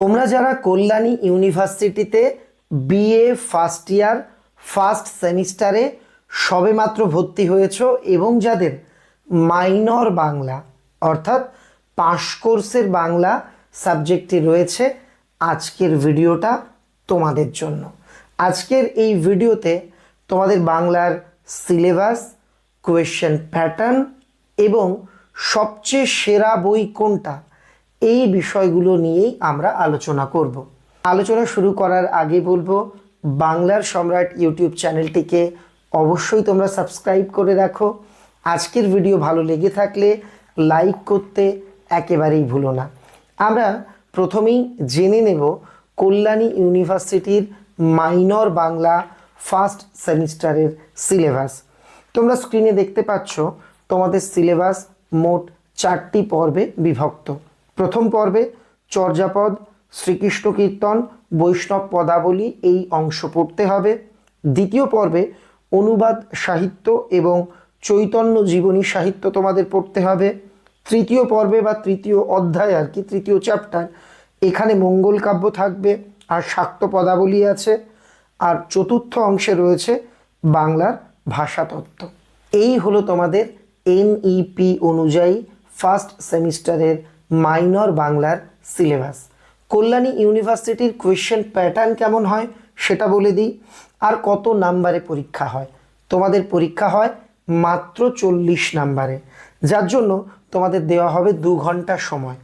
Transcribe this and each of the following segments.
তোমরা যারা কল্যাণী ইউনিভার্সিটিতে বিএ ফার্স্ট ইয়ার ফার্স্ট সেমিস্টারে সবেমাত্র ভর্তি হয়েছ এবং যাদের মাইনর বাংলা, অর্থাৎ পাশ কোর্সের বাংলা সাবজেক্টটি রয়েছে, আজকের ভিডিওটা তোমাদের জন্য। আজকের এই ভিডিওতে তোমাদের বাংলার সিলেবাস কোয়েশ্চেন প্যাটার্ন এবং সবচেয়ে সেরা বই কোনটা এই বিষয়গুলো নিয়েই আমরা আলোচনা করব। আলোচনা শুরু করার আগে বলব, বাংলার সম্রাট ইউটিউব চ্যানেলটিকে অবশ্যই তোমরা সাবস্ক্রাইব করে রাখো। আজকের ভিডিও ভালো লেগে থাকলে লাইক করতে একেবারেই ভুলো না। আমরা প্রথমেই জেনে নেব, কল্যাণী ইউনিভার্সিটির মাইনর বাংলা ফার্স্ট সেমিস্টারের সিলেবাস। তোমরা স্ক্রিনে দেখতে পাচ্ছ, তোমাদের সিলেবাস মোট চারটি পর্বে বিভক্ত। প্রথম পর্বে চর্যাপদ, শ্রীকৃষ্ণ কীর্তন, বৈষ্ণব পদাবলী এই অংশ পড়তে হবে। দ্বিতীয় পর্বে অনুবাদ, সাহিত্য এবং চৈতন্য জীবনী সাহিত্য তোমাদের পড়তে হবে। তৃতীয় পর্বে বা তৃতীয় অধ্যায় আর কি, তৃতীয় চ্যাপ্টার এখানে মঙ্গল কাব্য থাকবে আর শাক্ত পদাবলী আছে। আর চতুর্থ অংশে রয়েছে বাংলার ভাষাতত্ত্ব। এই হলো তোমাদের এনইপি অনুযায়ী ফার্স্ট সেমিস্টারের মাইনর বাংলার সিলেবাস। কল্যাণী ইউনিভার্সিটির কোয়েশ্চেন প্যাটার্ন কেমন হয় সেটা বলে দিই। আর কত নাম্বারে পরীক্ষা হয়? তোমাদের পরীক্ষা হয় মাত্র চল্লিশ নাম্বারে। যার জন্য তোমাদের দেওয়া হবে দু ঘণ্টা সময়।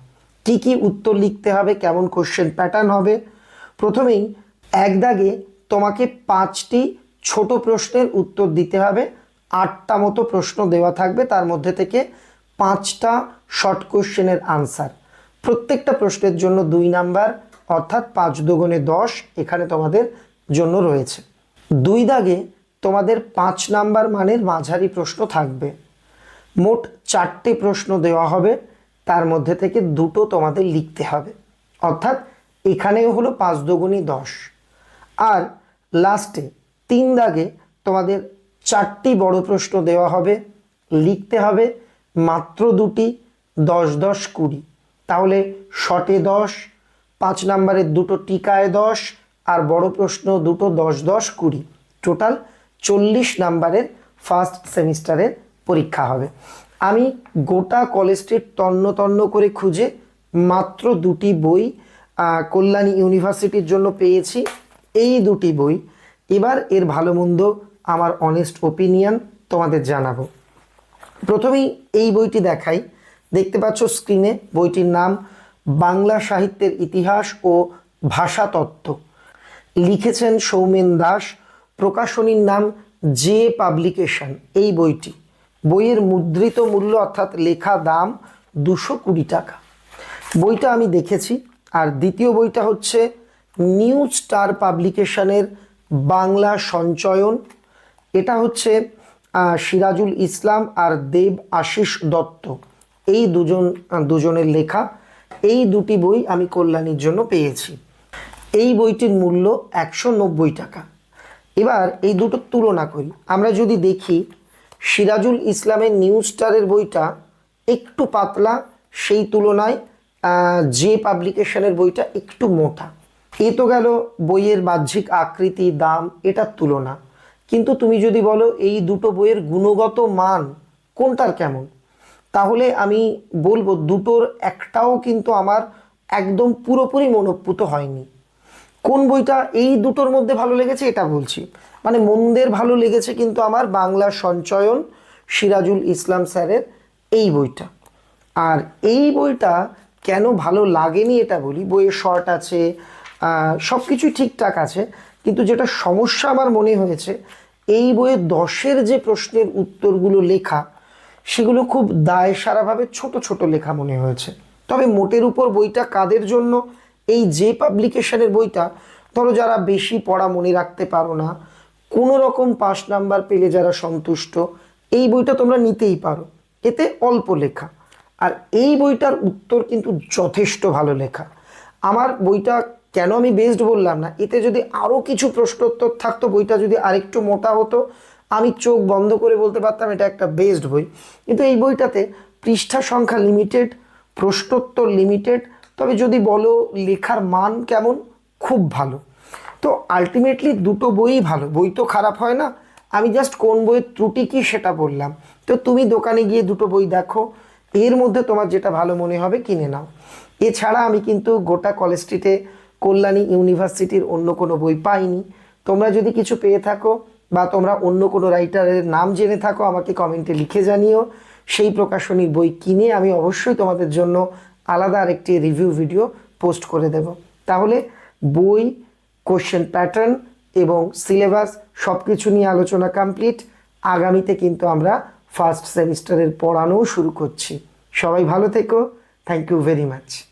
কি কি উত্তর লিখতে হবে, কেমন কোশ্চেন প্যাটার্ন হবে? প্রথমেই এক দাগে তোমাকে পাঁচটি ছোট প্রশ্নের উত্তর দিতে হবে। আটটা মতো প্রশ্ন দেওয়া থাকবে, তার মধ্যে থেকে পাঁচটা শর্ট কোশ্চেনের আনসার। প্রত্যেকটা প্রশ্নের জন্য দুই নাম্বার, অর্থাৎ পাঁচ দুগুণে দশ এখানে তোমাদের জন্য রয়েছে। দুই দাগে তোমাদের পাঁচ নাম্বার মানের মাঝারি প্রশ্ন থাকবে। মোট চারটি প্রশ্ন দেওয়া হবে, তার মধ্যে থেকে দুটো তোমাদের লিখতে হবে। অর্থাৎ এখানেও হলো পাঁচ দুগুণী দশ। আর লাস্টে তিন দাগে তোমাদের চারটি বড় প্রশ্ন দেওয়া হবে, লিখতে হবে মাত্র দুটি দশ দশ, কুড়ি। তাহলে শটে দশ, পাঁচ নাম্বারের দুটো টিকায় দশ, আর বড় প্রশ্ন দুটো দশ দশ, কুড়ি। টোটাল চল্লিশ নাম্বারের ফার্স্ট সেমিস্টারের পরীক্ষা হবে। আমি গোটা কলেজ স্ট্রিট তন্ন তন্ন করে খুঁজে মাত্র দুটি বই কল্যাণী ইউনিভার্সিটির জন্য পেয়েছি। এই দুটি বই, এবার এর ভালো মন্দ আমার অনেস্ট ওপিনিয়ন তোমাদের জানাব। প্রথমেই এই বইটি দেখাই। দেখতে পাচ্ছ স্ক্রিনে বইটির নাম বাংলা সাহিত্যের ইতিহাস ও ভাষাতত্ত্ব লিখেছেন সৌমেন দাস, প্রকাশনীর নাম জে পাবলিকেশন, এই বইটি। বইয়ের মুদ্রিত মূল্য অর্থাৎ লেখা দাম দুশো কুড়ি টাকা। বইটা আমি দেখেছি, আর দ্বিতীয় বইটা হচ্ছে নিউ স্টার পাবলিকেশনের বাংলা সঞ্চয়ন। এটা হচ্ছে সিরাজুল ইসলাম আর দেব আশিস দত্ত। এই দুজন দুজনের লেখা, এই দুটি বই আমি কল্যাণীর জন্য পেয়েছি। এই বইটির মূল্য একশো নব্বই টাকা। এবার এই দুটোর তুলনা করি। আমরা যদি দেখি, সিরাজুল ইসলামের নিউ স্টারের বইটা একটু পাতলা, সেই তুলনায় যে পাবলিকেশনের বইটা একটু মোটা। এ তো গেল বইয়ের বাহ্যিক আকৃতি, দাম, এটার তুলনা। কিন্তু তুমি যদি বলো এই দুটো বইয়ের গুণগত মান কোনটার কেমন? তাহলে আমি বলব দুটোর একটাও কিন্তু আমার একদম পুরোপুরি মনোপুত হয়নি। কোন বইটা এই দুটোর মধ্যে ভালো লেগেছে এটা বলছি। মানে মন্দের ভালো লেগেছে কিন্তু আমার বাংলা সঞ্চয়ন সিরাজুল ইসলাম স্যারের এই বইটা। আর এই বইটা কেন ভালো লাগেনি এটা বলি, বইয়ের শর্ট আছে সব কিছুই ঠিকঠাক আছে, কিন্তু যেটা সমস্যা আমার মনে হয়েছে, এই বইয়ে দশের যে প্রশ্নের উত্তরগুলো লেখা সেগুলো খুব দায় সারাভাবে ছোট ছোট লেখা মনে হয়েছে। তবে মোটের উপর বইটা কাদের জন্য? এই যে পাবলিকেশনের বইটা, ধরো যারা বেশি পড়া মনে রাখতে পারো না, কোনো রকম পাস নাম্বার পেলে যারা সন্তুষ্ট, এই বইটা তোমরা নিতেই পারো। এতে অল্প লেখা। আর এই বইটার উত্তর কিন্তু যথেষ্ট ভালো লেখা। আমার বইটা কেন আমি বেস্ট বললাম না? এতে যদি আরও কিছু প্রশ্নোত্তর থাকতো, বইটা যদি আরেকটু মোটা হতো, আমি চোখ বন্ধ করে বলতে পারতাম এটা একটা বেস্ট বই। কিন্তু এই বইটাতে পৃষ্ঠা সংখ্যা লিমিটেড প্রশ্নোত্তর লিমিটেড তবে যদি বলো লেখার মান কেমন, খুব ভালো। তো আলটিমেটলি দুটো বইই ভালো, বই তো খারাপ হয় না। আমি জাস্ট কোন বইয়ের ত্রুটি কী সেটা বললাম। তো তুমি দোকানে গিয়ে দুটো বই দেখো, এর মধ্যে তোমার যেটা ভালো মনে হবে কিনে নাও। এছাড়া আমি কিন্তু গোটা কলেজ স্ট্রিটে কল্যাণী ইউনিভার্সিটির অন্য কোনো বই পাইনি। তোমরা যদি কিছু পেয়ে থাকো বা তোমরা অন্য কোনো রাইটারের নাম জেনে থাকো, আমাকে কমেন্টে লিখে জানিও। সেই প্রকাশনীর বই কিনে আমি অবশ্যই তোমাদের জন্য আলাদা আরেকটি রিভিউ ভিডিও পোস্ট করে দেব। তাহলে বই, কোশ্চেন প্যাটার্ন এবং সিলেবাস সব কিছু নিয়ে আলোচনা কমপ্লিট। আগামীতে কিন্তু আমরা ফার্স্ট সেমিস্টারের পড়ানোও শুরু করছি। সবাই ভালো থেকো। Thank you very much.